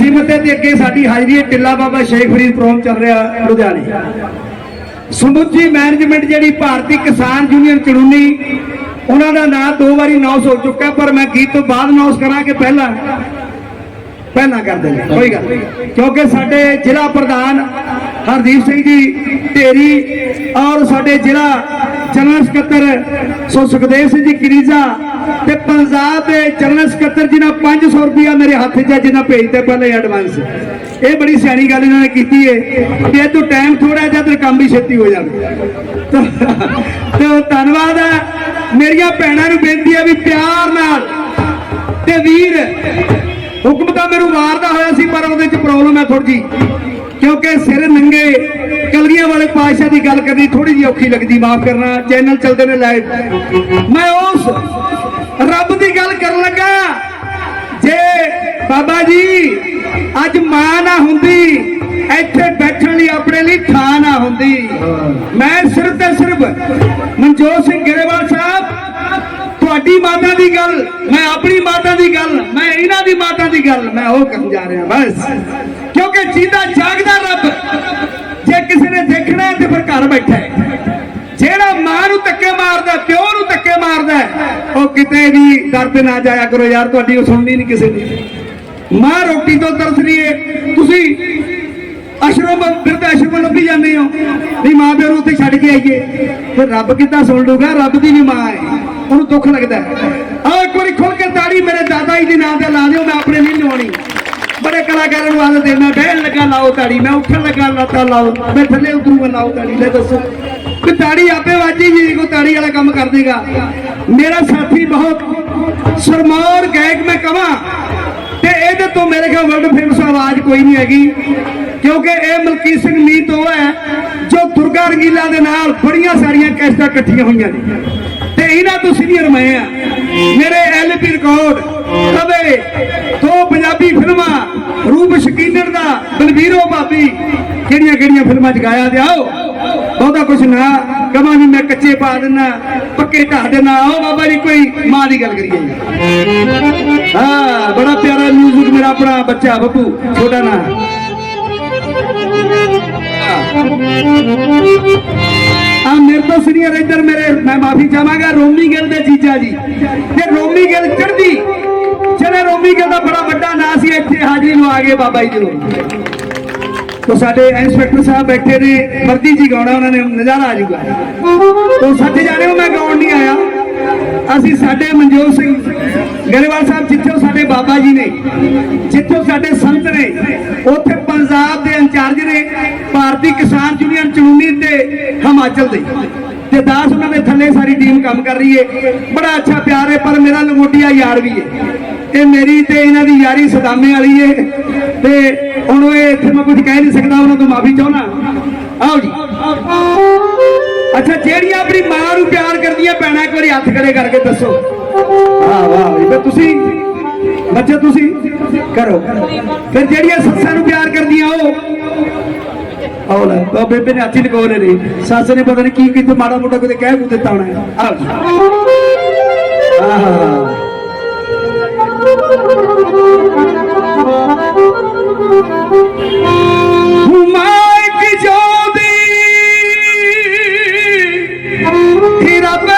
ਸੀਮਤ ਦੇ ਅੱਗੇ ਸਾਡੀ ਹਾਜ਼ਰੀ ਹੈ ਟਿੱਲਾ ਬਾਬਾ ਸ਼ੇਖ ਫਰੀਦ ਪ੍ਰੋਗਰਾਮ ਚੱਲ ਰਿਹਾ ਲੁਧਿਆਣੇ। ਸਮੁੱਚੀ ਮੈਨੇਜਮੈਂਟ ਜਿਹੜੀ ਭਾਰਤੀ ਕਿਸਾਨ ਯੂਨੀਅਨ ਚੜੂਨੀ, ਉਹਨਾਂ ਦਾ ਨਾਮ ਦੋ ਵਾਰੀ ਅਨਾਉਂਸ ਹੋ ਚੁੱਕਾ ਪਰ ਮੈਂ ਗੀਤ ਤੋਂ ਬਾਅਦ ਅਨਾਉਂਸ ਕਿ ਪਹਿਲਾਂ ਪਹਿਲਾਂ ਕਰ ਦਿੰਦੇ ਕੋਈ ਗੱਲ ਕਿਉਂਕਿ ਸਾਡੇ ਜ਼ਿਲ੍ਹਾ ਪ੍ਰਧਾਨ ਹਰਦੀਪ ਸਿੰਘ ਜੀ ਢੇਰੀ ਔਰ ਸਾਡੇ ਜ਼ਿਲ੍ਹਾ ਜਨਰਲ ਸਕੱਤਰ ਸੋ ਸੁਖਦੇਵ ਸਿੰਘ ਜੀ, ਕਿਰੀਜਾ ਤੇ ਪੰਜਾਬ ਦੇ ਜਨਰਲ ਸਕੱਤਰ ਜੀ ਨੇ 500 ਰੁਪਇਆ ਮੇਰੇ ਹੱਥ 'ਚ ਹੈ ਭੇਜਤੇ ਪਹਿਲੇ ਐਡਵਾਂਸ ਇਹ ਬੜੀ ਸਿਆਣੀ ਗੱਲ ਇਹਨਾਂ ਨੇ ਕੀਤੀ ਹੈ ਤੇ ਇਹ ਤੋਂ ਟਾਈਮ ਥੋੜਾ ਜਿਹਾ ਤੇ ਕੰਮ ਵੀ ਛੇਤੀ ਹੋ ਜਾਵੇ। ਤੇ ਧੰਨਵਾਦ ਹੈ, ਮੇਰੀਆਂ ਭੈਣਾਂ ਨੂੰ ਬੇਨਤੀ ਹੈ ਵੀ ਪਿਆਰ ਨਾਲ ਤੇ ਵੀਰ, ਹੁਕਮ ਤਾਂ ਮੈਨੂੰ ਮਾਰਦਾ ਹੋਇਆ ਸੀ, ਪਰ ਉਹਦੇ ਚ ਪ੍ਰੋਬਲਮ ਹੈ ਥੋੜੀ ਜੀ ਕਿਉਂਕਿ ਸਿਰ ਨੰਗੇ, ਕਲਗੀਆਂ ਵਾਲੇ ਪਾਤਸ਼ਾਹ ਦੀ ਗੱਲ ਕਰਨੀ ਥੋੜੀ ਜਿਹੀ ਔਖੀ ਲੱਗਦੀ, ਮਾਫ ਕਰਨਾ, ਚੈਨਲ ਚੱਲਦੇ ਨੇ ਲਾਈਵ ਮੈਂ ਉਸ ਰੱਬ ਦੀ ਗੱਲ ਕਰਨ ਲੱਗਾ। ਜੇ ਬਾਬਾ ਜੀ, ਅੱਜ ਮਾਂ ਨਾ ਹੁੰਦੀ, ਇੱਥੇ ਬੈਠਣ ਲਈ ਆਪਣੇ ਲਈ ਥਾਂ ਨਾ ਹੁੰਦੀ। ਮੈਂ ਸਿਰਫ ਤੇ ਸਿਰਫ ਮਨਜੋਤ ਸਿੰਘ ਗਰੇਵਾਲ ਸਾਹਿਬ, ਤੁਹਾਡੀ ਮਾਤਾ ਦੀ ਗੱਲ, ਮੈਂ ਆਪਣੀ ਮਾਤਾ ਦੀ ਗੱਲ, ਮੈਂ ਇਹਨਾਂ ਦੀ ਮਾਤਾ ਦੀ ਗੱਲ, ਮੈਂ ਉਹ ਕਰਨ ਜਾ ਰਿਹਾ, ਬਸ। ਕਿਉਂਕਿ ਜਿਹਦਾ ਜਾਗਦਾ ਰੱਬ, ਜੇ ਕਿਸੇ ਨੇ ਦੇਖਣਾ ਤੇ ਫਿਰ ਘਰ ਬੈਠਾ ਹੈ। ਜਿਹੜਾ ਮਾਂ ਨੂੰ ਧੱਕੇ ਮਾਰਦਾ, ਪਿਓ ਨੂੰ ਧੱਕੇ ਮਾਰਦਾ ਉਹ ਕਿਤੇ ਵੀ ਦਰਦ ਨਾ ਜਾਇਆ ਕਰੋ ਯਾਰ, ਤੁਹਾਡੀ ਉਹ ਸੁਣਨੀ ਨਹੀਂ ਕਿਸੇ ਦੀ। ਮਾਂ ਰੋਟੀ ਤੋਂ ਤਰਸਦੀ ਏ। ਤੁਸੀਂ ਅਸ਼ਰਮ, ਬਿਰਧ ਅਸ਼ਰਮ ਲੱਭੀ ਜਾਂਦੇ ਹੋ। ਨਹੀਂ ਮਾਂ ਪਿਓ ਨੂੰ ਉੱਥੇ ਛੱਡ ਕੇ ਆਈਏ। ਫਿਰ ਰੱਬ ਕਿੱਦਾਂ ਸੁਣ ਲੂਗਾ ਰੱਬ ਦੀ ਵੀ ਮਾਂ ਹੈ ਉਹਨੂੰ ਦੁੱਖ ਲੱਗਦਾ ਹੈ। ਇੱਕ ਵਾਰੀ ਖੁੱਲ ਕੇ ਤਾੜੀ ਮੇਰੇ ਦਾਦਾ ਜੀ ਦੇ ਨਾਂ ਤੇ ਲਾ ਦਿਓ, ਮੈਂ ਆਪਣੇ ਨਹੀਂ ਲਵਾਉਣੀ ਬੜੇ ਕਲਾਕਾਰਾਂ ਨੂੰ ਆਦਤ ਦੇਣਾ, ਬਹਿਣ ਲੱਗਾ, ਲਾਓ ਤਾੜੀ। ਮੈਂ ਉੱਠਣ ਲੱਗਾ, ਲਾਤਾ ਲਾਓ। ਮੈਂ ਥੱਲੇ ਉਤਰੂਗਾ, ਲਾਓ ਤਾੜੀ। ਲੈ ਦੱਸੋ। ਕਿ ਤਾੜੀ ਆਪੇ ਵਾਜੀ ਜੀ ਕੋ ਤਾੜੀ ਵਾਲਾ ਕੰਮ ਕਰ ਦੇਗਾ ਮੇਰਾ ਸਾਥੀ ਬਹੁਤ ਸਰਮੌਰ ਗਾਇਕ ਮੈਂ ਕਹਾਂ ਤੇ ਇਹਦੇ ਤੋਂ ਮੇਰੇ ਖਿਆਲ ਵਰਲਡ ਫੇਮਸ ਆਵਾਜ਼ ਕੋਈ ਨਹੀਂ ਹੈਗੀ, ਕਿਉਂਕਿ ਇਹ ਮਲਕੀਤ ਸਿੰਘ ਮੀਤ ਉਹ ਹੈ, ਜੋ ਦੁਰਗਾ ਰੰਗੀਲਾ ਦੇ ਨਾਲ ਬੜੀਆਂ ਸਾਰੀਆਂ ਕੈਸਟਾਂ ਇਕੱਠੀਆਂ ਹੋਈਆਂ ਨੇ। ਤੇ ਇਹਨਾਂ ਤੋਂ ਸੀਨੀਅਰ ਮੈਂ ਆ ਮੇਰੇ ਐਲਪੀ ਰਿਕਾਰਡ ਕਵੇ ਦੋ ਪੰਜਾਬੀ ਫਿਲਮਾਂ ਰੂਪ ਸ਼ਕੀਨਰ ਦਾ ਬਲਵੀਰੋ ਭਾਬੀ, ਕਿਹੜੀਆਂ ਕਿਹੜੀਆਂ ਫਿਲਮਾਂ ਚ ਗਾਇਆ ਤੇ ਆਓ। ਬਹੁਤਾ ਕੁਛ ਨਾ ਕਮਾਂ ਵੀ ਮੈਂ ਕੱਚੇ ਪਾ ਦਿੰਨਾ, ਪੱਕੇ ਢਾ ਦੇਣਾ ਆਓ ਬਾਬਾ ਜੀ ਕੋਈ ਮਾਂ ਦੀ ਗੱਲ ਕਰੀਏ। ਹਾਂ, ਬੜਾ ਪਿਆਰਾ ਮਿਊਜ਼ਿਕ ਮੇਰਾ ਆਪਣਾ ਬੱਚਾ ਬੱਬੂ, ਛੋਟਾ ਨਾ। ਆ ਮੇਰੇ ਤੋਂ ਸੀਨੀਅਰ ਇੱਧਰ ਮੇਰੇ, ਮੈਂ ਮਾਫੀ ਚਾਹਾਂਗਾ, ਰੋਮੀ ਗਿੱਲ ਦੇ ਜੀਜਾ ਜੀ। ਤੇ ਰੋਮੀ ਗਿੱਲ ਚੜਦੀ ਜਿਹੜੇ ਰੋਮੀ ਗਿੱਲ ਦਾ ਬੜਾ ਵੱਡਾ ਨਾਂ ਸੀ, ਇੱਥੇ ਹਾਜ਼ਰੀ ਨੂੰ ਗਏ ਬਾਬਾ ਜੀ ਨੂੰ। ਤੋ ਸਾਡੇ ਇੰਸਪੈਕਟਰ ਸਾਹਿਬ ਬੈਠੇ ਨੇ, ਵਰਦੀ ਜੀ ਗਾਉਣਾ ਉਹਨਾਂ ਨੇ, ਨਜ਼ਾਰਾ ਆ ਜਾਊਗਾ। ਤੋ ਸੱਚ ਜਾਣਿਓ ਮੈਂ ਗਾਉਣ ਨਹੀਂ ਆਇਆ। ਅਸੀਂ ਸਾਡੇ ਮਨਜੋਤ ਸਿੰਘ ਗਰੇਵਾਲ ਸਾਹਿਬ, ਜਿੱਥੋਂ ਸਾਡੇ ਬਾਬਾ ਜੀ ਨੇ, ਜਿੱਥੋਂ ਸਾਡੇ ਸੰਤ ਨੇ, ਉੱਥੇ ਪੰਜਾਬ ਦੇ ਇੰਚਾਰਜ ਨੇ, ਭਾਰਤੀ ਕਿਸਾਨ ਯੂਨੀਅਨ ਚੜੂਨੀ ਤੇ ਹਿਮਾਚਲ ਦੇ। ਤੇ ਦਾਸ ਉਹਨਾਂ ਦੇ ਥੱਲੇ ਸਾਰੀ ਟੀਮ ਕੰਮ ਕਰ ਰਹੀ ਹੈ ਬੜਾ ਅੱਛਾ ਪਿਆਰ ਹੈ ਪਰ ਮੇਰਾ ਲੰਗੋਟੀਆ ਯਾਰ ਵੀ ਹੈ ਇਹ ਮੇਰੀ ਤੇ ਇਹਨਾਂ ਦੀ ਯਾਰੀ ਸਦਾਮੇ ਵਾਲੀ ਏ, ਤੇ ਹੁਣ ਉਹ ਇਹ ਇੱਥੇ ਮੈਂ ਕੁਝ ਕਹਿ ਨਹੀਂ ਸਕਦਾ, ਉਹਨਾਂ ਤੋਂ ਮਾਫੀ ਚਾਹਣਾ ਆਓ ਜੀ। ਅੱਛਾ ਜਿਹੜੀਆਂ ਆਪਣੀ ਮਾਂ ਨੂੰ ਪਿਆਰ ਕਰਦੀਆਂ ਭੈਣਾਂ ਇੱਕ ਵਾਰੀ ਹੱਥ ਖੜੇ ਕਰਕੇ ਦੱਸੋ। ਵਾਹ ਵਾਹ ਵੀ ਫਿਰ ਤੁਸੀਂ, ਬੱਚੇ ਤੁਸੀਂ, ਕਰੋ। ਫਿਰ ਜਿਹੜੀਆਂ ਸੱਸਾਂ ਨੂੰ ਪਿਆਰ ਕਰਦੀਆਂ ਉਹ ਆਓ ਲੈ ਉਹ ਬੇਬੇ ਨੇ ਹੱਥ ਹੀ ਲਗਾਉਣੇ ਨੇ। ਸੱਸ ਨੇ ਪਤਾ ਨਹੀਂ ਕੀ ਕਿਤੇ, ਮਾੜਾ ਮੋਟਾ ਕਿਤੇ ਕਹਿ ਕੂ ਦਿੱਤਾ ਹੋਣਾ ਆਓ ਜੀ। ਆਹਾ। ਮਾਇਕ ਜੋਦੀ ਹੀ ਰੱਬ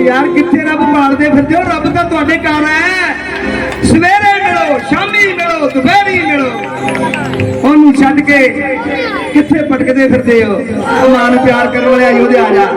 ਯਾਰ ਕਿੱਥੇ ਰੱਬ ਭਾਲਦੇ ਫਿਰਦੇ ਹੋ? ਰੱਬ ਤਾਂ ਤੁਹਾਡੇ ਘਰ ਹੈ। ਮਿਲੋ ਮਿਲੋ, ਦੁਪਹਿਰੀ ਮਿਲੋ। ਉਹਨੂੰ ਛੱਡ ਕੇ ਕਿੱਥੇ ਭਟਕਦੇ ਫਿਰਦੇ ਹੋ? ਆ ਪਿਆਰ ਕਰਨ ਵਾਲੇ ਆਇਓ ਦੇ ਆ ਜਾ।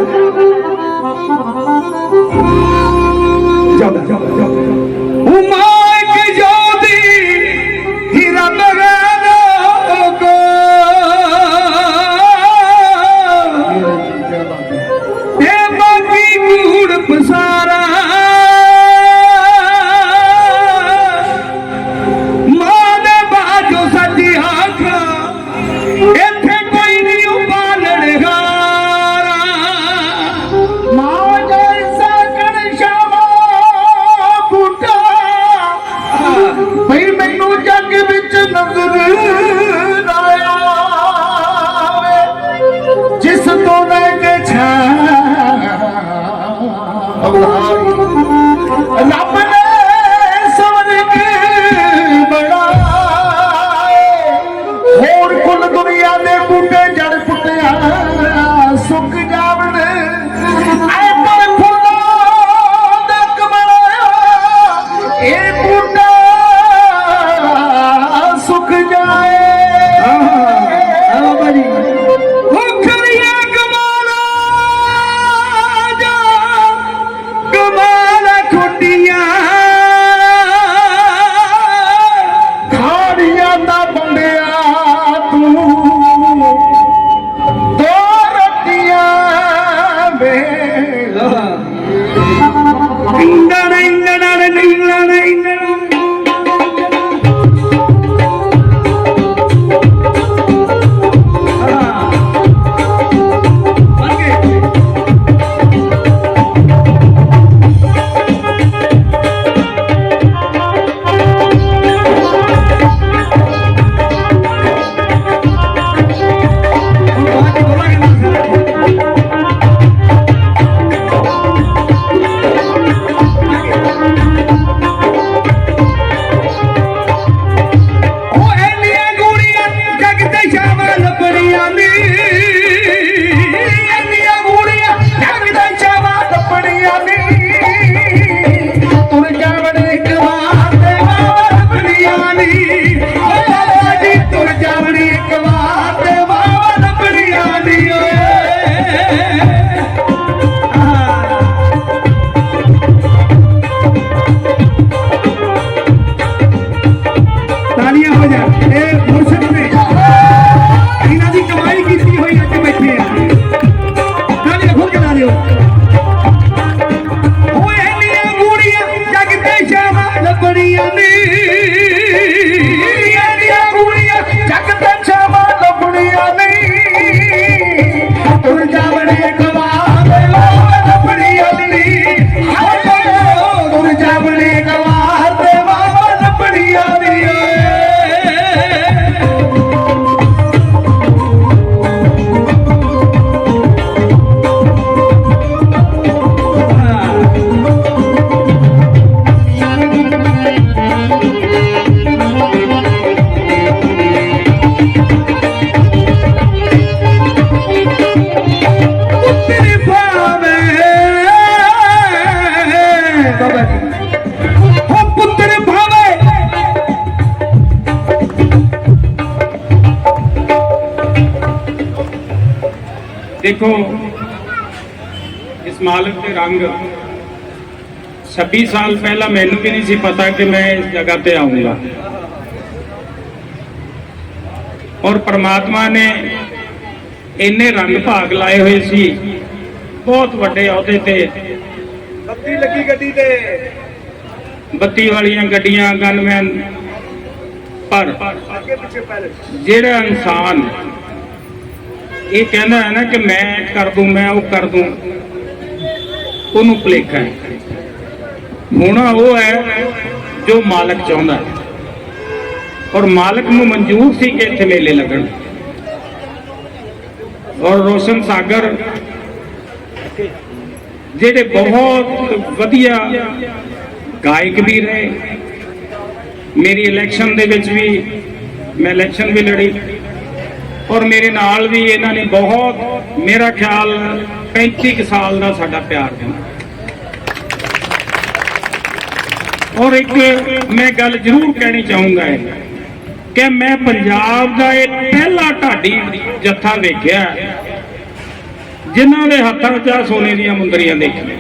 ਦੇਖੋ ਇਸ ਮਾਲਕ ਦੇ ਰੰਗ। 26 ਸਾਲ ਪਹਿਲਾਂ ਮੈਨੂੰ ਵੀ ਨਹੀਂ ਸੀ ਪਤਾ ਕਿ ਮੈਂ ਇਸ ਜਗ੍ਹਾ ਤੇ ਆਉਂਗਾ। ਔਰ ਪ੍ਰਮਾਤਮਾ ਨੇ ਇੰਨੇ ਰੰਗ ਭਾਗ ਲਾਏ ਹੋਏ ਸੀ। ਬਹੁਤ ਵੱਡੇ ਅਹੁਦੇ ਤੇ। ਬੱਤੀ ਲੱਗੀ ਗੱਡੀ ਤੇ। ਬੱਤੀ ਵਾਲੀਆਂ ਗੱਡੀਆਂ ਗਨਮੈਨ ਪਰ ਜਿਹੜਾ ਇਨਸਾਨ ਇਹ ਕਹਿੰਦਾ ਹੈ ਨਾ ਕਿ ਮੈਂ ਕਰ ਦੂੰ, ਮੈਂ ਉਹ ਕਰ ਦੂੰ। ਉਹਨੂੰ ਭੁਲੇਖਾ ਹੈ। ਹੋਣਾ ਉਹ ਹੈ ਜੋ ਮਾਲਕ ਚਾਹੁੰਦਾ ਹੈ। ਔਰ ਮਾਲਕ ਨੂੰ ਮਨਜ਼ੂਰ ਸੀ ਕਿ ਇੱਥੇ ਮੇਲੇ ਲੱਗਣ। ਔਰ ਰੋਸ਼ਨ ਸਾਗਰ, ਜਿਹੜੇ ਬਹੁਤ ਵਧੀਆ ਗਾਇਕ ਵੀ ਰਹੇ, ਮੇਰੀ ਇਲੈਕਸ਼ਨ ਦੇ ਵਿੱਚ ਵੀ ਮੈਂ ਇਲੈਕਸ਼ਨ ਵੀ ਲੜੀ। ਔਰ ਮੇਰੇ ਨਾਲ ਵੀ ਇਹਨਾਂ ਨੇ ਬਹੁਤ, ਮੇਰਾ ਖਿਆਲ 35 ਕੁ ਸਾਲ ਦਾ ਸਾਡਾ ਪਿਆਰ ਹੈ ਔਰ ਇੱਕ ਮੈਂ ਗੱਲ ਜ਼ਰੂਰ ਕਹਿਣੀ ਚਾਹੂੰਗਾ ਕਿ ਮੈਂ ਪੰਜਾਬ ਦਾ ਇਹ ਪਹਿਲਾ ਢਾਡੀ ਜੱਥਾ ਵੇਖਿਆ ਜਿਨ੍ਹਾਂ ਦੇ ਹੱਥਾਂ 'ਚ ਸੋਨੇ ਦੀਆਂ ਮੁੰਦਰੀਆਂ ਦੇਖੀਆਂ।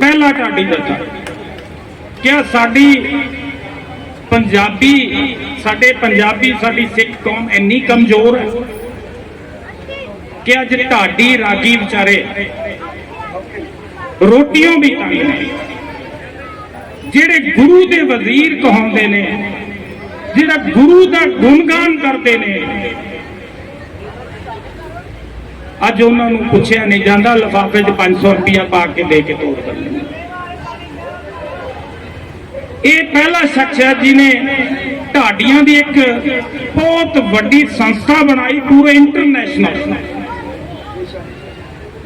ਪਹਿਲਾ ਢਾਡੀ ਜੱਥਾ ਕਿਆ ਸਾਡੀ ਪੰਜਾਬੀ, ਸਾਡੇ ਪੰਜਾਬੀ, ਸਾਡੀ ਸਿੱਖ ਕੌਮ ਇੰਨੀ ਕਮਜ਼ੋਰ ਹੈ ਕਿ ਅੱਜ ਢਾਡੀ ਰਾਗੀ ਵਿਚਾਰੇ ਰੋਟੀਆਂ ਵੀ ਤੰਗ ਨੇ। ਜਿਹੜੇ ਗੁਰੂ ਦੇ ਵਜ਼ੀਰ ਕਹਾਉਂਦੇ ਨੇ, ਜਿਹੜਾ ਗੁਰੂ ਦਾ ਗੁਣਗਾਨ ਕਰਦੇ ਨੇ, ਅੱਜ ਉਹਨਾਂ ਨੂੰ ਪੁੱਛਿਆ ਨਹੀਂ ਜਾਂਦਾ, ਲਿਫਾਫੇ 'ਚ 500 ਰੁਪਇਆ ਪਾ ਕੇ ਦੇ ਕੇ ਤੋੜ ਦਿੰਦੇ ਨੇ। ਇਹ ਪਹਿਲਾ ਸ਼ਖਸ ਹੈ ਜਿਨੇ ਢਾਡੀਆਂ ਦੀ ਇੱਕ ਬਹੁਤ ਵੱਡੀ ਸੰਸਥਾ ਬਣਾਈ, ਪੂਰੇ ਇੰਟਰਨੈਸ਼ਨਲ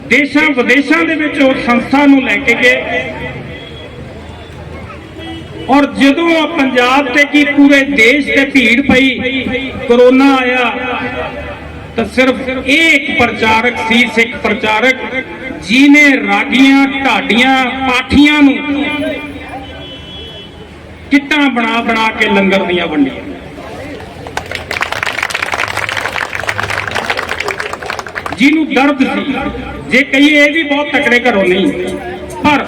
ਦੇਸ਼ਾਂ ਵਿਦੇਸ਼ਾਂ ਦੇ ਵਿੱਚ ਉਹ ਸੰਸਥਾ ਨੂੰ ਲੈ ਕੇ ਗਏ। ਔਰ ਜਦੋਂ ਪੰਜਾਬ ਤੇ ਕੀ ਪੂਰੇ ਦੇਸ਼ ਤੇ ਭੀੜ ਪਈ ਕਰੋਨਾ ਆਇਆ, ਤਾਂ ਸਿਰਫ ਇਹ ਇੱਕ ਪ੍ਰਚਾਰਕ ਸੀ, ਸਿੱਖ ਪ੍ਰਚਾਰਕ ਜਿਨੇ ਰਾਗੀਆਂ, ਢਾਡੀਆਂ, ਪਾਠੀਆਂ ਨੂੰ ਕਿੱਟਾਂ ਬਣਾ ਬਣਾ ਕੇ ਲੰਗਰ ਦੀਆਂ ਵੰਡੀਆਂ। ਜਿਹਨੂੰ ਦਰਦ ਸੀ, ਜੇ ਕਹੀਏ ਇਹ ਵੀ ਬਹੁਤ ਤਕੜੇ ਘਰੋਂ ਨਹੀਂ, ਪਰ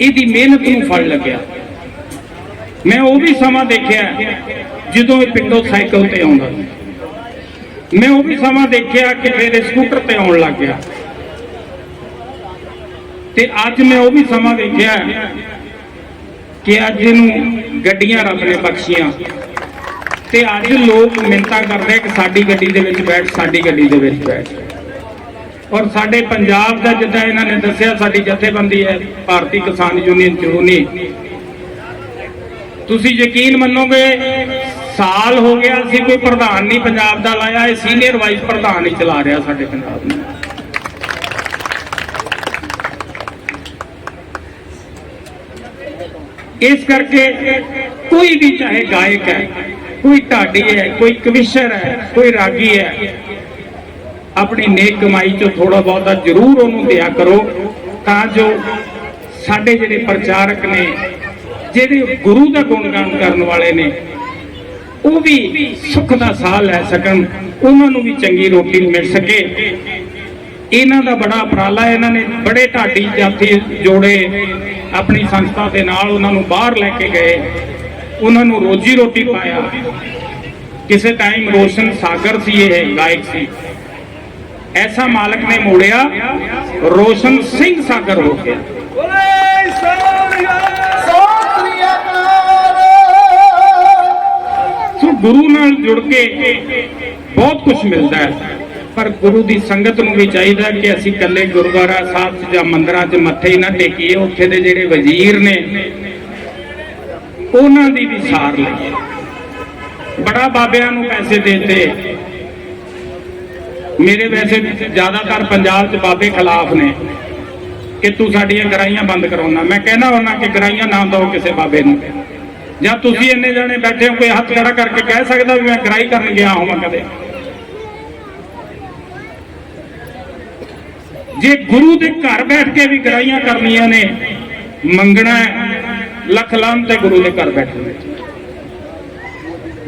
ਇਹਦੀ ਮਿਹਨਤ ਨੂੰ ਫਲ ਲੱਗਿਆ। ਮੈਂ ਉਹ ਵੀ ਸਮਾਂ ਦੇਖਿਆ ਜਦੋਂ ਇਹ ਪਿੰਡੋਂ ਸਾਈਕਲ ਤੇ ਆਉਂਦਾ। ਮੈਂ ਉਹ ਵੀ ਸਮਾਂ ਦੇਖਿਆ ਕਿ ਫਿਰ ਇਹ ਸਕੂਟਰ ਤੇ ਆਉਣ ਲੱਗ ਗਿਆ। ਤੇ ਅੱਜ ਮੈਂ ਉਹ ਵੀ ਸਮਾਂ ਦੇਖਿਆ ਕਿ ਅੱਜ ਇਹਨੂੰ ਗੱਡੀਆਂ ਰੱਬ ਨੇ ਬਖਸ਼ੀਆਂ। ਤੇ ਅੱਜ ਲੋਕ ਮਿੰਤਾ ਕਰਦੇ ਆ ਕਿ ਸਾਡੀ ਗੱਡੀ ਦੇ ਵਿੱਚ ਬੈਠ, ਸਾਡੀ ਗੱਡੀ ਦੇ ਵਿੱਚ ਬੈਠ। ਔਰ ਸਾਡੇ ਪੰਜਾਬ ਦਾ ਜਿੱਦਾਂ ਇਹਨਾਂ ਨੇ ਦੱਸਿਆ, ਸਾਡੀ ਜਥੇਬੰਦੀ ਹੈ, ਭਾਰਤੀ ਕਿਸਾਨ ਯੂਨੀਅਨ ਚੂਨੀ ਤੁਸੀਂ ਯਕੀਨ ਮੰਨੋਗੇ, ਸਾਲ ਹੋ ਗਿਆ ਸੀ ਕੋਈ ਪ੍ਰਧਾਨ ਨਹੀਂ ਪੰਜਾਬ ਦਾ ਲਾਇਆ, ਇਹ ਸੀਨੀਅਰ ਵਾਈਸ ਪ੍ਰਧਾਨ ਹੀ ਚਲਾ ਰਿਹਾ ਸਾਡੇ ਪੰਜਾਬ ਨੂੰ। ਇਸ ਕਰਕੇ ਕੋਈ ਵੀ ਚਾਹੇ ਗਾਇਕ ਹੈ, ਕੋਈ ਢਾਡੀ ਹੈ, ਕੋਈ ਕਵਿਸ਼ਰ ਹੈ, ਕੋਈ ਰਾਗੀ ਹੈ, ਆਪਣੀ ਨੇਕ ਕਮਾਈ ਚੋਂ ਥੋੜਾ ਬਹੁਤਾ ਜ਼ਰੂਰ ਉਹਨੂੰ ਦਿਆ ਕਰੋ, ਤਾਂ ਜੋ ਸਾਡੇ ਜਿਹੜੇ ਪ੍ਰਚਾਰਕ ਨੇ, ਜਿਹੜੇ ਗੁਰੂ ਦਾ ਗੁਣਗਾਨ ਕਰਨ ਵਾਲੇ ਨੇ, ਉਹ ਵੀ ਸੁੱਖ ਦਾ ਸਾਹ ਲੈ ਸਕਣ, ਉਹਨਾਂ ਨੂੰ ਵੀ ਚੰਗੀ ਰੋਟੀ ਮਿਲ ਸਕੇ। ਇਹਨਾਂ ਦਾ ਬੜਾ ਉਪਰਾਲਾ ਇਹਨਾਂ ਨੇ ਬੜੇ ਢਾਡੀ ਜਾਤੀ ਜੋੜੇ ਆਪਣੀ ਸੰਸਥਾ ਦੇ ਨਾਲ ਉਹਨਾਂ ਨੂੰ ਬਾਹਰ ਲੈ ਕੇ ਗਏ। ਉਹਨਾਂ ਨੂੰ ਰੋਜੀ ਰੋਟੀ ਪਾਇਆ। ਕਿਸੇ ਟਾਈਮ ਰੋਸ਼ਨ ਸਾਗਰ ਸੀ ਇਹ ਗਾਇਕ ਸੀ। ਐਸਾ ਮਾਲਕ ਨੇ ਮੋੜਿਆ ਰੋਸ਼ਨ ਸਿੰਘ ਸਾਗਰ ਹੋ ਗਿਆ। ਸੋ ਗੁਰੂ ਨਾਲ ਜੁੜ ਕੇ ਬਹੁਤ ਕੁਝ ਮਿਲਦਾ ਹੈ। ਪਰ ਗੁਰੂ ਦੀ ਸੰਗਤ ਨੂੰ ਵੀ ਚਾਹੀਦਾ ਕਿ ਅਸੀਂ ਇਕੱਲੇ ਗੁਰਦੁਆਰਾ ਸਾਹਿਬ 'ਚ ਜਾਂ ਮੰਦਰਾਂ 'ਚ ਮੱਥੇ ਹੀ ਨਾ ਟੇਕੀਏ, ਉੱਥੇ ਦੇ ਜਿਹੜੇ ਵਜ਼ੀਰ ਨੇ, ਉਹਨਾਂ ਦੀ ਵੀ ਸਾਰ ਲਈਏ। ਬੜਾ ਬਾਬਿਆਂ ਨੂੰ ਪੈਸੇ ਦੇਤੇ। ਮੇਰੇ ਵੈਸੇ ਜ਼ਿਆਦਾਤਰ ਪੰਜਾਬ 'ਚ ਬਾਬੇ ਖਿਲਾਫ ਨੇ ਕਿ ਤੂੰ ਸਾਡੀਆਂ ਗਰਾਈਆਂ ਬੰਦ ਕਰਾਉਣਾ। ਮੈਂ ਕਹਿੰਦਾ ਹੁੰਦਾ ਕਿ ਗਰਾਈਆਂ ਨਾ ਦਿਓ ਕਿਸੇ ਬਾਬੇ ਨੂੰ। ਜਾਂ ਤੁਸੀਂ ਇੰਨੇ ਜਾਣੇ ਬੈਠੇ ਹੋ, ਕੋਈ ਹੱਥ ਖੜਾ ਕਰਕੇ ਕਹਿ ਸਕਦਾ ਵੀ ਮੈਂ ਗਰਾਈ ਕਰਨ ਗਿਆ ਹੋਵਾਂ ਕਦੇ? ਜੇ ਗੁਰੂ ਦੇ ਘਰ ਬੈਠ ਕੇ ਵੀ ਗਰਾਈਆਂ ਕਰਨੀਆਂ ਨੇ, ਮੰਗਣਾ ਲੱਖ ਲਾਂਨ ਤੇ ਗੁਰੂ ਦੇ ਘਰ ਬੈਠੇ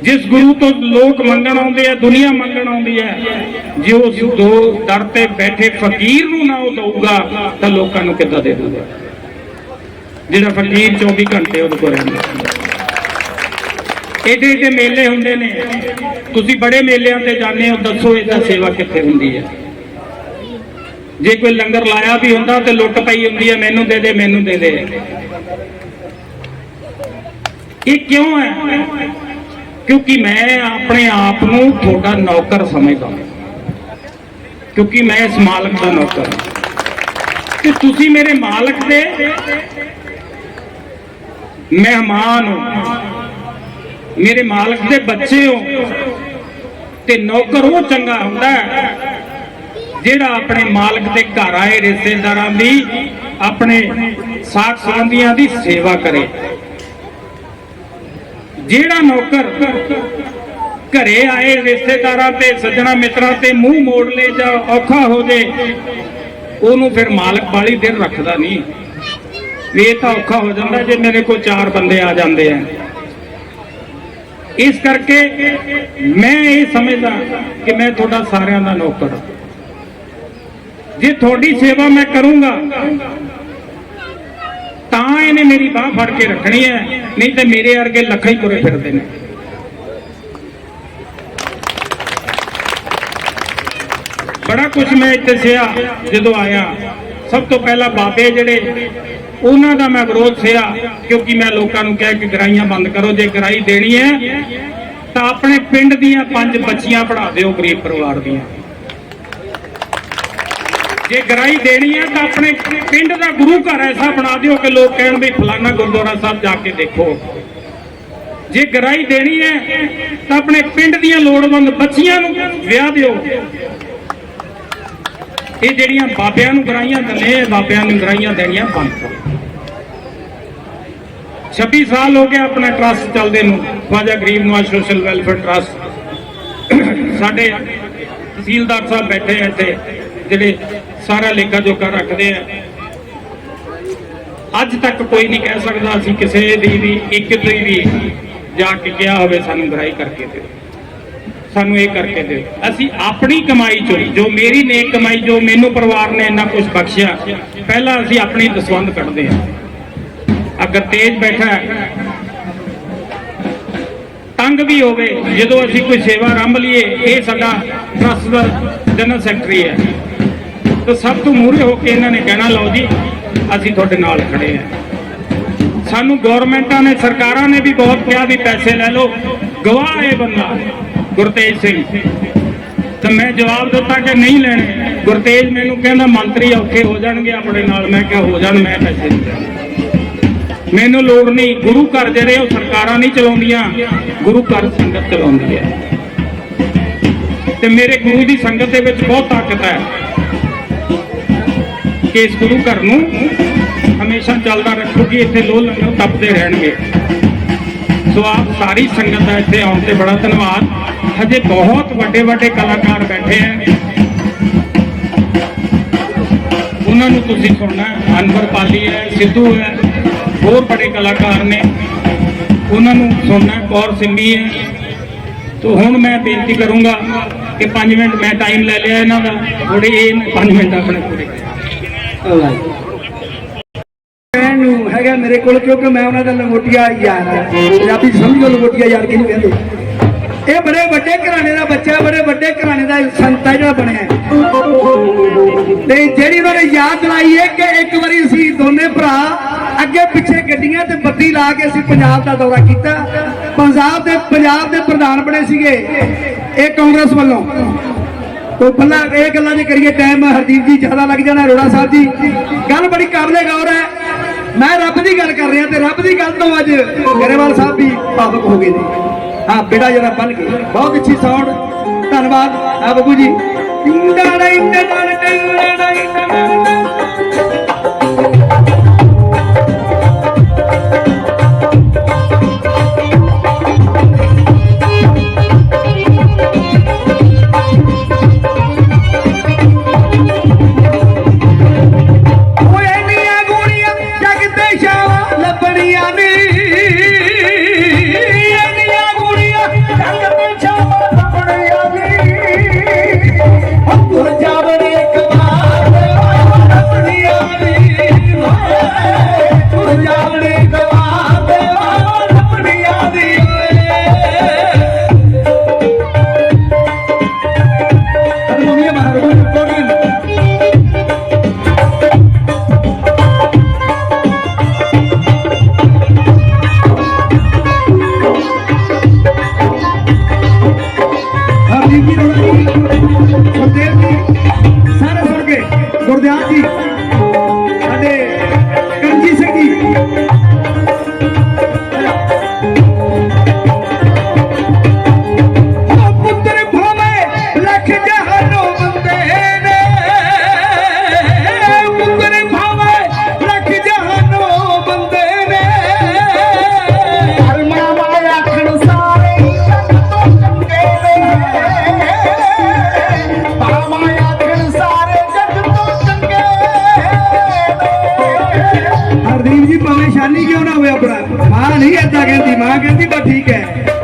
ਜਿਸ ਗੁਰੂ ਤੋਂ ਲੋਕ ਮੰਗਣ ਆਉਂਦੇ ਆ, ਦੁਨੀਆ ਮੰਗਣ ਆਉਂਦੀ ਹੈ, ਜੇ ਉਸ ਦੋ ਦਰ ਤੇ ਬੈਠੇ ਫਕੀਰ ਨੂੰ ਨਾ ਉਹ ਦਊਗਾ, ਤਾਂ ਲੋਕਾਂ ਨੂੰ ਕਿੱਦਾਂ ਦੇ ਦੂਗਾ ਜਿਹੜਾ ਫਕੀਰ 24 ਘੰਟੇ ਉਹਦੇ ਕੋਲ ਰਹਿੰਦਾ। ਏਡੇ ਏਡੇ ਮੇਲੇ ਹੁੰਦੇ ਨੇ। ਤੁਸੀਂ ਬੜੇ ਮੇਲਿਆਂ ਤੇ ਜਾਂਦੇ ਹੋ, ਦੱਸੋ ਇਹਦਾ ਸੇਵਾ ਕਿੱਥੇ ਹੁੰਦੀ ਹੈ? ਜੇ ਕੋਈ ਲੰਗਰ ਲਾਇਆ ਵੀ ਹੁੰਦਾ ਤੇ ਲੁੱਟ ਪਈ ਹੁੰਦੀ ਹੈ, ਮੈਨੂੰ ਦੇ ਦੇ, ਮੈਨੂੰ ਦੇ ਦੇ। ਇਹ ਕਿਉਂ ਹੈ? ਕਿਉਂਕਿ ਮੈਂ ਆਪਣੇ ਆਪ ਨੂੰ ਤੁਹਾਡਾ ਨੌਕਰ ਸਮਝਦਾ ਕਿਉਂਕਿ ਮੈਂ ਇਸ ਮਾਲਕ ਦਾ ਨੌਕਰ ਹਾਂ। ਤੇ ਤੁਸੀਂ ਮੇਰੇ ਮਾਲਕ ਦੇ ਮਹਿਮਾਨ ਹੋ। ਮੇਰੇ ਮਾਲਕ ਦੇ ਬੱਚੇ ਹੋ। ਤੇ ਨੌਕਰ ਉਹ ਚੰਗਾ ਹੁੰਦਾ ਜਿਹੜਾ ਆਪਣੇ ਮਾਲਕ ਤੇ ਘਰ ਆਏ ਰਿਸ਼ਤੇਦਾਰਾਂ ਦੀ, ਆਪਣੇ ਸਾਥ ਸੰਬੰਧੀਆਂ ਦੀ ਸੇਵਾ ਕਰੇ। ਜਿਹੜਾ ਨੌਕਰ ਘਰੇ ਆਏ ਰਿਸ਼ਤੇਦਾਰਾਂ ਤੇ, ਸੱਜਣਾ ਮਿੱਤਰਾਂ ਤੇ ਮੂੰਹ ਮੋੜ ਲੇ ਜਾਂ ਔਖਾ ਹੋ ਜੇ, ਉਹਨੂੰ ਫਿਰ ਮਾਲਕ ਬਾਲੀ ਦਿਨ ਰੱਖਦਾ ਨਹੀਂ। ਵੀ ਇਹ ਤਾਂ ਔਖਾ ਹੋ ਜਾਂਦਾ ਜੇ ਮੇਰੇ ਕੋਲ ਚਾਰ ਬੰਦੇ ਆ ਜਾਂਦੇ ਆ। ਇਸ ਕਰਕੇ ਮੈਂ ਇਹ ਸਮਝਦਾ ਕਿ ਮੈਂ ਤੁਹਾਡਾ ਸਾਰਿਆਂ ਦਾ ਨੌਕਰ ਹਾਂ। ਜੇ ਤੁਹਾਡੀ ਸੇਵਾ ਮੈਂ ਕਰੂੰਗਾ, ਤਾਂ ਇਹਨੇ ਮੇਰੀ ਬਾਹ ਫੜ ਕੇ ਰੱਖਣੀ ਹੈ, ਨਹੀਂ ਤੇ ਮੇਰੇ ਵਰਗੇ ਲੱਖਾਂ ਹੀ ਤੁਰੇ ਫਿਰਦੇ ਨੇ। ਬੜਾ ਕੁਝ ਮੈਂ ਇੱਥੇ ਸਿਆ, ਜਦੋਂ ਆਇਆ, ਸਭ ਤੋਂ ਪਹਿਲਾਂ ਬਾਬੇ ਜਿਹੜੇ, ਉਹਨਾਂ ਦਾ ਮੈਂ ਵਿਰੋਧ ਸਿਆ, ਕਿਉਂਕਿ ਮੈਂ ਲੋਕਾਂ ਨੂੰ ਕਿਹਾ ਕਿ ਗਰਾਈਆਂ ਬੰਦ ਕਰੋ, ਜੇ ਗਰਾਈ ਦੇਣੀ ਹੈ, ਤਾਂ ਆਪਣੇ ਪਿੰਡ ਦੀਆਂ ਪੰਜ ਬੱਚੀਆਂ ਪੜ੍ਹਾ ਦਿਓ ਗਰੀਬ ਪਰਿਵਾਰ ਦੀਆਂ। ਜੇ ਗਰਾਈ ਦੇਣੀ ਹੈ ਤਾਂ ਆਪਣੇ ਪਿੰਡ ਦਾ ਗੁਰੂ ਘਰ ਐਸਾ ਬਣਾ ਦਿਓ ਕਿ ਲੋਕ ਕਹਿਣ ਵੀ ਫਲਾਣਾ ਗੁਰਦੁਆਰਾ ਸਾਹਿਬ ਜਾ ਕੇ ਦੇਖੋ। ਜੇ ਗਰਾਈ ਦੇਣੀ ਹੈ ਤਾਂ ਆਪਣੇ ਪਿੰਡ ਦੀਆਂ ਲੋੜਵੰਦ ਬੱਚੀਆਂ ਨੂੰ ਵਿਆਹ ਦਿਓ। ਇਹ ਜਿਹੜੀਆਂ ਬਾਬਿਆਂ ਨੂੰ ਗਰਾਈਆਂ ਦਿੰਦੇ ਇਹ ਬਾਬਿਆਂ ਨੂੰ ਗਰਾਈਆਂ ਦੇਣੀਆਂ ਬੰਦ ਕਰੋ। 26 ਸਾਲ ਹੋ ਗਏ ਆਪਣਾ ਟਰਸਟ ਚੱਲਦੇ ਨੂੰ, ਖਵਾਜਾ ਗਰੀਬ ਨਵਾਜ਼ ਸੋਸ਼ਲ ਵੈਲਫੇਅਰ ਟਰਸਟ ਸਾਡੇ ਤਹਿਸੀਲਦਾਰ ਸਾਹਿਬ ਬੈਠੇ ਆ ਇੱਥੇ। ਜਿਹੜੇ ਸਾਰਾ ਲੇਖਾ ਜੋਖਾ ਰੱਖਦੇ ਆ। ਅੱਜ ਤੱਕ ਕੋਈ ਨਹੀਂ ਕਹਿ ਸਕਦਾ ਅਸੀਂ ਕਿਸੇ ਦੀ ਵੀ ਇੱਕ ਦੀ ਵੀ ਜਾ ਕੇ ਕਿਹਾ ਹੋਵੇ ਸਾਨੂੰ ਗਰਾਈ ਕਰਕੇ ਦਿਓ। ਸਾਨੂੰ ਇਹ ਕਰਕੇ ਦਿਓ। ਅਸੀਂ ਆਪਣੀ ਕਮਾਈ ਚੋਂ, ਜੋ ਮੇਰੀ ਨੇਕ ਕਮਾਈ, ਜੋ ਮੈਨੂੰ ਪਰਿਵਾਰ ਨੇ ਇੰਨਾ ਕੁਝ ਬਖਸ਼ਿਆ, ਪਹਿਲਾਂ ਅਸੀਂ ਆਪਣੀ ਦਸਵੰਦ ਕੱਢਦੇ ਹਾਂ। ਅਗਰ ਤੇਜ ਬੈਠਾ ਤੰਗ ਵੀ ਹੋਵੇ, ਜਦੋਂ ਅਸੀਂ ਕੋਈ ਸੇਵਾ ਆਰੰਭ ਲਈਏ, ਇਹ ਸਾਡਾ ਟਰਸਟ ਦਾ ਜਨਰਲ ਸੈਕਟਰੀ ਹੈ। ਤਾਂ ਸਭ ਤੋਂ ਮੂਹਰੇ ਹੋ ਕੇ ਇਹਨਾਂ ਨੇ ਕਹਿਣਾ, ਲਓ ਜੀ, ਅਸੀਂ ਤੁਹਾਡੇ ਨਾਲ ਖੜੇ ਹਾਂ। ਸਾਨੂੰ ਗਵਰਨਮੈਂਟਾਂ ਨੇ, ਸਰਕਾਰਾਂ ਨੇ ਵੀ ਬਹੁਤ ਕਿਹਾ ਵੀ ਪੈਸੇ ਲੈ ਲਓ। ਗਵਾਹ ਇਹ ਬੰਦਾ, ਗੁਰਤੇਜ ਸਿੰਘ। ਤਾਂ ਮੈਂ ਜਵਾਬ ਦਿੱਤਾ ਕਿ ਨਹੀਂ ਲੈਣੇ। ਗੁਰਤੇਜ ਮੈਨੂੰ ਕਹਿੰਦਾ, ਮੰਤਰੀ ਔਖੇ ਹੋ ਜਾਣਗੇ ਆਪਣੇ ਨਾਲ। ਮੈਂ ਕਿਹਾ, ਹੋ ਜਾਣ, ਮੈਂ ਪੈਸੇ ਨਹੀਂ ਮੈਨੂੰ ਲੋੜ ਨਹੀਂ। ਗੁਰੂ ਘਰ ਜਿਹੜੇ ਉਹ ਸਰਕਾਰਾਂ ਨਹੀਂ ਚਲਾਉਂਦੀਆਂ, ਗੁਰੂ ਘਰ ਸੰਗਤ ਚਲਾਉਂਦੀ ਹੈ। ਤੇ ਮੇਰੇ ਗੁਰੂ ਦੀ ਸੰਗਤ ਦੇ ਵਿੱਚ ਬਹੁਤ ਤਾਕਤ ਹੈ। ਕਿ ਇਸ ਗੁਰੂ ਘਰ ਨੂੰ ਹਮੇਸ਼ਾ ਚੱਲਦਾ ਰੱਖੂਗੀ ਇੱਥੇ ਲੋਹ ਲੰਗਰ ਤਪਦੇ ਰਹਿਣਗੇ। ਸੋ ਆਪ ਸਾਰੀ ਸੰਗਤ ਦਾ ਇੱਥੇ ਆਉਣ ਤੇ ਬੜਾ ਧੰਨਵਾਦ। ਹਜੇ ਬਹੁਤ ਵੱਡੇ ਵੱਡੇ ਕਲਾਕਾਰ ਬੈਠੇ ਹੈ ਉਹਨਾਂ ਨੂੰ ਤੁਸੀਂ ਸੁਣਨਾ ਅਨਵਰ ਪਾਲੀ ਹੈ, ਸਿੱਧੂ ਹੈ, ਹੋਰ ਬੜੇ ਕਲਾਕਾਰ ਨੇ। ਉਹਨਾਂ ਨੂੰ ਸੁਣਨਾ ਕੌਰ ਸਿੰਮੀ ਹੈ। ਤੋ ਹੁਣ ਮੈਂ ਬੇਨਤੀ ਕਰੂੰਗਾ ਕਿ 5 ਮਿੰਟ ਮੈਂ ਟਾਈਮ ਲੈ ਲਿਆ ਇਹਨਾਂ ਦਾ। ਥੋੜੇ ਇਹ 5 ਮਿੰਟ ਆਪਣੇ ਪੂਰੇ ਕਰੋ। ਹੈਗਾ ਮੇਰੇ ਕੋਲ ਕਿਉਂਕਿ ਮੈਂ ਉਹਨਾਂ ਦਾ ਲੰਗੋਟੀਆ ਯਾਰ ਪੰਜਾਬੀ ਸਮਝੋ ਲੰਗੋਟੀਆ ਯਾਰ ਕਿਹਨੂੰ ਕਹਿੰਦੇ? ਇਹ ਬੜੇ ਵੱਡੇ ਘਰਾਣੇ ਦਾ ਬੱਚਾ, ਬੜੇ ਵੱਡੇ ਘਰਾਣੇ ਦਾ ਸੰਤ ਹੈ ਜਿਹੜਾ ਬਣਿਆ। ਤੇ ਜਿਹੜੀ ਉਹਨਾਂ ਨੇ ਯਾਦ ਦਿਲਾਈ ਹੈ ਕਿ ਇੱਕ ਵਾਰੀ ਅਸੀਂ ਦੋਨੇ ਭਰਾ ਅੱਗੇ ਪਿੱਛੇ ਗੱਡੀਆਂ ਤੇ ਬੱਤੀ ਲਾ ਕੇ ਅਸੀਂ ਪੰਜਾਬ ਦਾ ਦੌਰਾ ਕੀਤਾ। ਪੰਜਾਬ ਦੇ ਪੰਜਾਬ ਦੇ ਪ੍ਰਧਾਨ ਬਣੇ ਸੀਗੇ। ਇਹ ਕਾਂਗਰਸ ਵੱਲੋਂ। ਉਹ ਪਹਿਲਾਂ ਇਹ ਗੱਲਾਂ ਜੇ ਕਰੀਏ ਟਾਈਮ ਹਰਦੀਪ ਜੀ ਜ਼ਿਆਦਾ ਲੱਗ ਜਾਣਾ, ਅਰੋੜਾ ਸਾਹਿਬ ਜੀ। ਗੱਲ ਬੜੀ ਕਾਬਲੇ ਗੌਰ ਹੈ। ਮੈਂ ਰੱਬ ਦੀ ਗੱਲ ਕਰ ਰਿਹਾ ਤੇ ਰੱਬ ਦੀ ਗੱਲ ਤੋਂ ਅੱਜ ਗਰੇਵਾਲ ਸਾਹਿਬ ਵੀ ਭਾਵਕ ਹੋ ਗਏ ਨੇ। ਹਾਂ ਬੇੜਾ ਜਰਾ ਬਣ ਕੇ। ਬਹੁਤ ਅੱਛੀ ਸਾਊਂਡ ਧੰਨਵਾਦ। ਆ ਬੱਬੂ ਜੀ। ਸਾਰਿਆਂ ਹਰਦੀਪ ਜੀ ਪਰੇਸ਼ਾਨੀ ਕਿਉਂ ਨਾ ਹੋਇਆ ਆਪਣਾ। ਮਾਂ ਨਹੀਂ ਐਦਾਂ ਕਹਿੰਦੀ, ਮਾਂ ਕਹਿੰਦੀ, ਬਸ ਠੀਕ ਹੈ।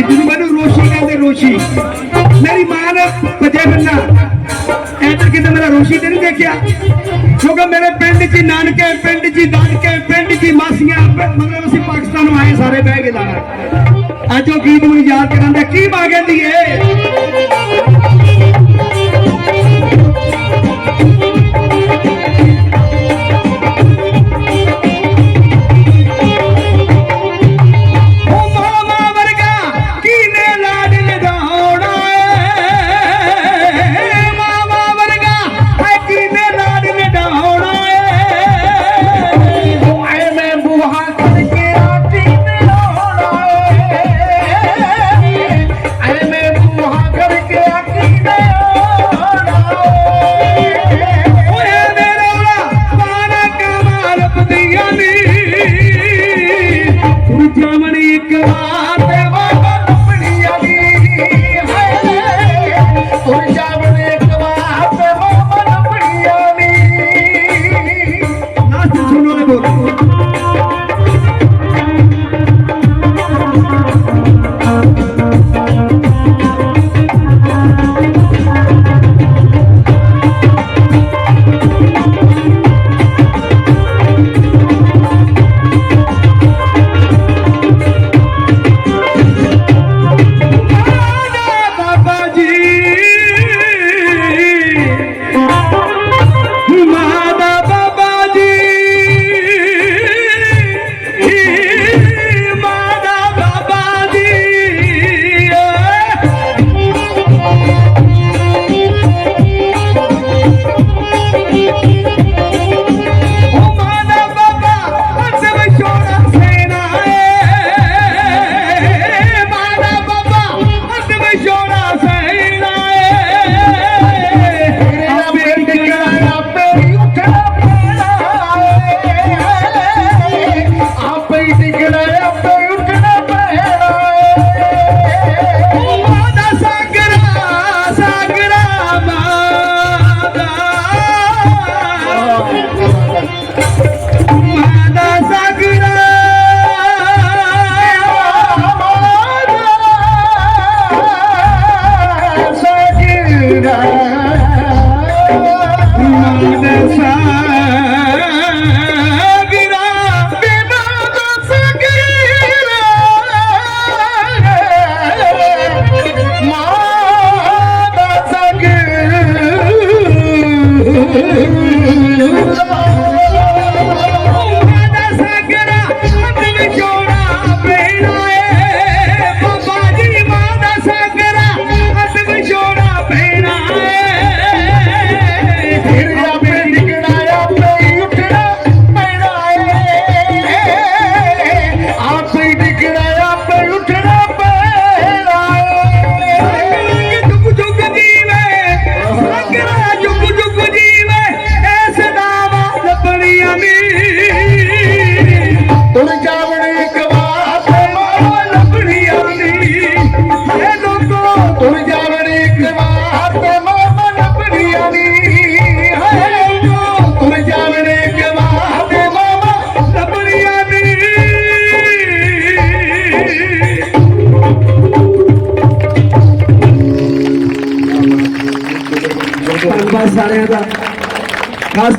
દીદી બધું રોશી કહે રોશી મારી માને પજે બન્ના ऐसा कितने मेरा रोशी नहीं देखा क्योंकि मेरे पिंड जी नानके पिंड जी दादके पिंड जी मासियां मतलब असं पाकिस्तान आए सारे बह के दाना अज वो गीत मैं याद करा की मांगे दिए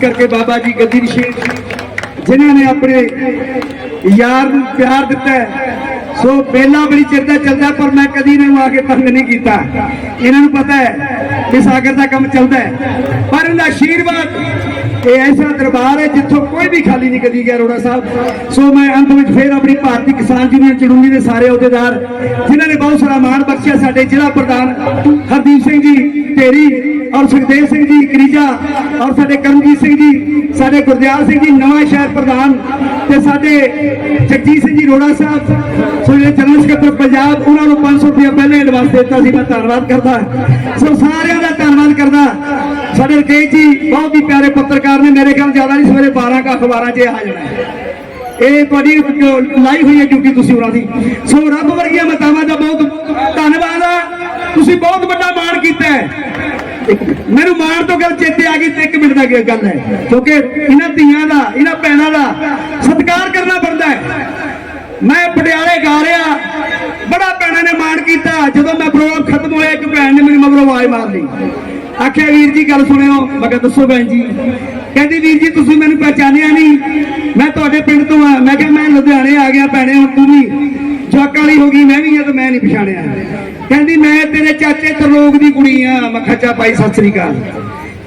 ਕਰਕੇ ਬਾਬਾ ਜੀ ਗੱਦੀ ਵਿਸ਼ੇਸ਼ ਜਿਨ੍ਹਾਂ ਨੇ ਆਪਣੇ ਯਾਰ ਨੂੰ ਪਿਆਰ ਦਿੱਤਾ ਸੋ ਬੇਲਾ ਬੜੀ ਚਿਰ ਦਾ ਚੱਲਦਾ ਪਰ ਮੈਂ ਕਦੀ ਇਹਨਾਂ ਨੂੰ ਆ ਕੇ ਤੰਗ ਨਹੀਂ ਕੀਤਾ। ਇਹਨਾਂ ਨੂੰ ਪਤਾ ਹੈ ਕਿ ਸਾਗਰ ਦਾ ਕੰਮ ਚੱਲਦਾ ਹੈ। ਪਰ ਇਹਨਾਂ ਆਸ਼ੀਰਵਾਦ ਇਹ ਐਸਾ ਦਰਬਾਰ ਹੈ ਜਿੱਥੋਂ ਕੋਈ ਵੀ ਖਾਲੀ ਨਹੀਂ ਕਦੀ ਗਿਆ ਰੋੜਾ ਸਾਹਿਬ। ਸੋ ਮੈਂ ਅੰਤ ਵਿੱਚ ਫੇਰ ਆਪਣੀ ਭਾਰਤੀ ਕਿਸਾਨ ਯੂਨੀਅਨ ਚੜੂੰਗੀ ਦੇ ਸਾਰੇ ਅਹੁਦੇਦਾਰ, ਜਿਨ੍ਹਾਂ ਨੇ ਬਹੁਤ ਸਾਰਾ ਮਾਣ ਬਖਸ਼ਿਆ ਸਾਡੇ ਜ਼ਿਲ੍ਹਾ ਪ੍ਰਧਾਨ ਹਰਦੀਪ ਸਿੰਘ ਜੀ, ਢੇਰੀ ਔਰ ਸੁਖਦੇਵ ਸਿੰਘ ਜੀ, ਕਰੀਜਾ ਔਰ ਸਾਡੇ ਕਰਮਜੀਤ ਸਿੰਘ ਜੀ, ਸਾਡੇ ਗੁਰਦਿਆਲ ਸਿੰਘ ਜੀ, ਨਵਾਂ ਸ਼ਹਿਰ ਪ੍ਰਧਾਨ ਤੇ ਸਾਡੇ ਜਗਜੀਤ ਸਿੰਘ ਜੀ ਰੋੜਾ ਸਾਹਿਬ। ਸੋ ਜਿਹੜੇ ਜਨਰਲ ਸਕੱਤਰ ਪੰਜਾਬ, ਉਹਨਾਂ ਨੂੰ 500 ਰੁਪਏ ਪਹਿਲੇ ਐਡਵਾਂਸ ਦਿੱਤਾ ਸੀ, ਮੈਂ ਧੰਨਵਾਦ ਕਰਦਾ। ਸੋ ਸਾਰਿਆਂ ਦਾ ਧੰਨਵਾਦ ਕਰਦਾ। ਸਾਡੇ ਰਕੇਸ਼ ਜੀ, ਬਹੁਤ ਹੀ ਪਿਆਰੇ ਪੱਤਰਕਾਰ ਨੇ। ਮੇਰੇ ਖਿਆਲ ਜ਼ਿਆਦਾ ਨਹੀਂ ਸਵੇਰੇ 12 ਕਾ ਅਖਬਾਰਾਂ 'ਚ ਇਹ ਆ ਜਾਣਾ। ਇਹ ਤੁਹਾਡੀ ਲਾਈ ਹੋਈ ਹੈ ਕਿਉਂਕਿ ਤੁਸੀਂ ਉਹਨਾਂ ਦੀ। ਸੋ ਰੱਬ ਵਰਗੀਆਂ ਮਤਾਵਾਂ ਦਾ ਬਹੁਤ ਧੰਨਵਾਦ ਆ। ਤੁਸੀਂ ਬਹੁਤ ਵੱਡਾ ਮਾਣ ਕੀਤਾ ਮੈਨੂੰ ਮਾਣ ਤੋਂ ਗੱਲ ਚੇਤੇ ਆ ਗਈ ਤੇ ਇੱਕ ਮਿੰਟ ਦਾ ਗੱਲ ਹੈ। ਕਿਉਂਕਿ ਇਹਨਾਂ ਧੀਆਂ ਦਾ, ਇਹਨਾਂ ਭੈਣਾਂ ਦਾ ਸਤਿਕਾਰ ਕਰਨਾ ਪੈਂਦਾ ਹੈ। ਮੈਂ ਪਟਿਆਲੇ ਗਾ ਰਿਹਾ। ਬੜਾ ਭੈਣਾਂ ਨੇ ਮਾਣ ਕੀਤਾ। ਜਦੋਂ ਮੈਂ ਪ੍ਰੋਗਰਾਮ ਖਤਮ ਹੋਇਆ ਇੱਕ ਭੈਣ ਨੇ ਮੈਨੂੰ ਮਗਰੋਂ ਆਵਾਜ਼ ਮਾਰ ਲਈ। ਆਖਿਆ, ਵੀਰ ਜੀ, ਗੱਲ ਸੁਣਿਓ। ਮੈਂ ਕਿਹਾ, ਦੱਸੋ ਭੈਣ ਜੀ। ਕਹਿੰਦੀ, ਵੀਰ ਜੀ, ਤੁਸੀਂ ਮੈਨੂੰ ਪਹਿਚਾਨਿਆ ਨਹੀਂ। ਮੈਂ ਤੁਹਾਡੇ ਪਿੰਡ ਤੋਂ ਆ। ਮੈਂ ਕਿਹਾ, ਮੈਂ ਲੁਧਿਆਣੇ ਆ ਗਿਆ ਭੈਣੇ, ਹੁਣ ਤੂੰ ਵੀ ਜਵਾਕ ਵਾਲੀ ਹੋ ਗਈ, ਮੈਂ ਵੀ ਆ ਤੇ ਮੈਂ ਨਹੀਂ ਪਛਾਣਿਆ। ਕਹਿੰਦੀ, ਮੈਂ ਤੇਰੇ ਚਾਚੇ ਤਰਲੋਕ ਦੀ ਕੁੜੀ ਆ। ਮੈਂ ਖੱਚਾ ਪਾਈ ਸਤਿ ਸ੍ਰੀ ਅਕਾਲ।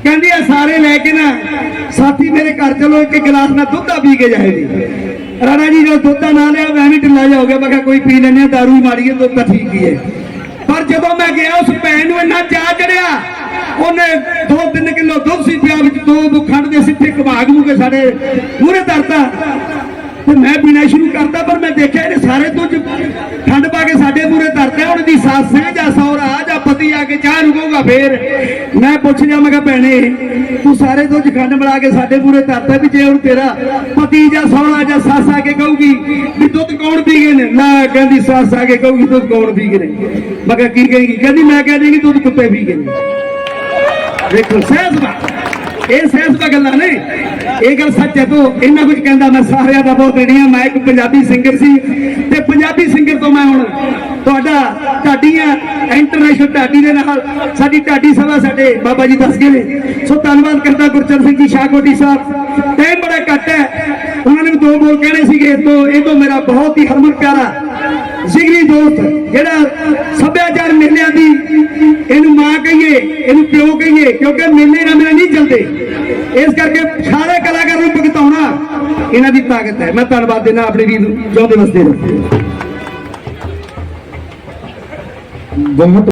ਕਹਿੰਦੀ, ਆ ਸਾਰੇ ਲੈ ਕੇ ਨਾ, ਸਾਥੀ ਮੇਰੇ ਘਰ ਚਲੋ, ਇੱਕ ਗਲਾਸ ਨਾਲ ਦੁੱਧ ਦਾ ਪੀ ਕੇ ਜਾਏਗੀ। ਰਾਣਾ ਜੀ ਜਦੋਂ ਦੁੱਧ ਨਾ ਲਿਆ, ਮੈਂ ਵੀ ਢਿੱਲਾ ਜਾ ਹੋ ਗਿਆ। ਮੈਂ ਕਿਹਾ, ਕੋਈ ਪੀ ਲੈਣੇ ਦਾਰੂ ਹੀ ਮਾਰੀਏ, ਦੁੱਧ ਤਾਂ ਠੀਕ ਹੀ ਹੈ। ਪਰ ਜਦੋਂ ਮੈਂ ਗਿਆ, ਉਸ ਭੈਣ ਨੂੰ ਇੰਨਾ ਚਾਹ ਚੜਿਆ, ਉਹਨੇ 2-3 ਕਿਲੋ ਦੁੱਧ ਸੀ, ਪਿਆ ਵਿੱਚ, ਦੋ ਬੁਖੰਡ ਦੇ ਸਿੱਧੇ ਕਬਾਗ ਨੂੰ ਸਾਡੇ ਪੂਰੇ ਧਰਤਾ। ਤੇ ਮੈਂ ਪੀਣਾ ਸ਼ੁਰੂ ਕਰਤਾ, ਪਰ ਮੈਂ ਦੇਖਿਆ ਇਹਨੇ ਸਾਰੇ ਦੁੱਧ ਠੰਡ ਪਾ ਕੇ ਸਾਡੇ ਮੂਹਰੇ ਧਰਤੇ, ਹੁਣ ਦੀ ਸੱਸ ਹੈ ਜਾਂ ਸਹੁਰਾ, ਜਾਂ ਪਤੀ ਆ ਕੇ ਚਾਹ ਰੁਕੂਗਾ ਫੇਰ। ਮੈਂ ਪੁੱਛ ਲਿਆ, ਮੈਂ ਕਿਹਾ, ਭੈਣੇ, ਤੂੰ ਸਾਰੇ ਦੁੱਧ ਖੰਡ ਮਿਲਾ ਕੇ ਸਾਡੇ ਮੂਹਰੇ ਧਰਤਾ ਵੀ ਜੇ ਹੁਣ ਤੇਰਾ ਪਤੀ ਜਾਂ ਸਹੁਰਾ ਜਾਂ ਸੱਸ ਆ ਕੇ ਕਹੂਗੀ ਵੀ ਦੁੱਧ ਕੌਣ ਪੀ ਗਏ ਨੇ? ਨਾ, ਕਹਿੰਦੀ ਸੱਸ ਆ ਕੇ ਕਹੂਗੀ, ਦੁੱਧ ਕੌਣ ਪੀ ਗਏ ਨੇ? ਮੈਂ ਕਿਹਾ, ਕੀ ਕਹੇਗੀ? ਕਹਿੰਦੀ, ਮੈਂ ਕਹਿ ਦੇਗੀ, ਦੁੱਧ ਕੁੱਤੇ ਪੀ ਗਏ ਨੇ। ਦੇਖੋ ਸਹਿਸਬਾ ਇਹ ਸਹਿਸਬਾ ਗੱਲਾਂ ਨੇ। ਇਹ ਗੱਲ ਸੱਚ ਹੈ ਤੋਂ, ਇੰਨਾ ਕੁਝ ਕਹਿੰਦਾ ਮੈਂ, ਸਾਰਿਆਂ ਦਾ ਬਹੁਤ ਰੜੀਆਂ, ਮੈਂ ਇੱਕ ਪੰਜਾਬੀ ਸਿੰਗਰ ਸੀ ਤੇ ਪੰਜਾਬੀ ਸਿੰਗਰ ਤੋਂ ਮੈਂ ਹੁਣ ਤੁਹਾਡਾ ਢਾਡੀਆਂ ਇੰਟਰਨੈਸ਼ਨਲ ਢਾਡੀ ਦੇ ਨਾਲ, ਸਾਡੀ ਢਾਡੀ ਸਭਾ ਸਾਡੇ ਬਾਬਾ ਜੀ ਦੱਸ ਗਏ ਨੇ। ਸੋ ਧੰਨਵਾਦ ਕਰਦਾ ਗੁਰਚਰਨ ਸਿੰਘ ਜੀ ਸ਼ਾਹਕੋਟੀ ਸਾਹਿਬ। ਟਾਈਮ ਬੜਾ ਘੱਟ ਹੈ। ਉਹਨਾਂ ਨੇ ਵੀ ਦੋ ਬੋਲ ਕਹਿਣੇ ਸੀਗੇ ਤੋਂ, ਇਹ ਤੋਂ ਮੇਰਾ ਬਹੁਤ ਹੀ ਹਰਮਨ ਪਿਆਰਾ ਜਿਗਰੀ ਦੋਸਤ, ਜਿਹੜਾ ਸੱਭਿਆਚਾਰ ਮੇਲਿਆਂ ਦੀ ਇਹਨੂੰ ਮਾਂ ਕਹੀਏ, ਇਹਨੂੰ ਪਿਓ ਕਹੀਏ, ਕਿਉਂਕਿ ਮੇਲੇ ਨਾ ਮੇਰੇ ਨਹੀਂ ਚੱਲਦੇ। ਇਸ ਕਰਕੇ ਸਾਰੇ ਕਲਾਕਾਰ ਨੂੰ ਭਗਤਾਉਣਾ ਇਹਨਾਂ ਦੀ ਤਾਕਤ ਹੈ। ਮੈਂ ਧੰਨਵਾਦ ਦੇਣਾ ਆਪਣੇ ਵੀਰ ਨੂੰ। ਜਿਉਂਦੇ ਵਸਦੇ ਰਹੋ। ਬਹੁਤ